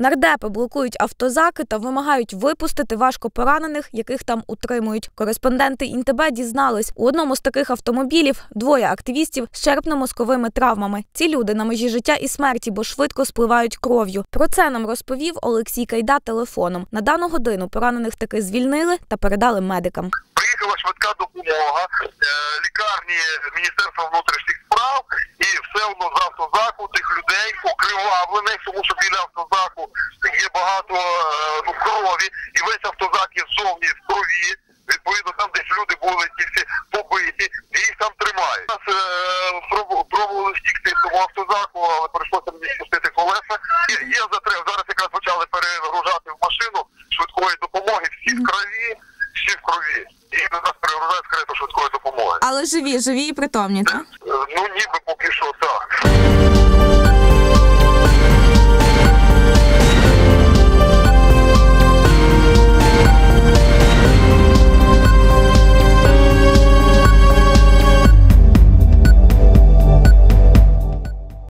Нардепи блокують автозаки та вимагають випустити важко поранених, яких там утримують. Кореспонденти Інтебе дізнались, у одному з таких автомобілів двоє активістів з черепно-мозковими травмами. Ці люди на межі життя і смерті, бо швидко спливають кров'ю. Про це нам розповів Олексій Кайда телефоном. На дану годину поранених таки звільнили та передали медикам. Приїхала швидка допомога, е, лікарні Міністерства внутрішніх справ, і все одно з автозаку людей окривавлених, тому що біля автозаку є багато е, ну, крові, і весь автозак є ззовні в крові. Відповідно, там десь люди були ті всі побиті, і їх там тримають. Нас е, пробували втікти з того автозаку, але прийшлося мені спустити колеса. Є, є затрив. Зараз якраз почали перегружати в машину швидкої допомоги. Всі в крові, всі в крові. І до нас перегружають карету швидкої допомоги. Але живі, живі і притомні, так? Ну ніби поки що так?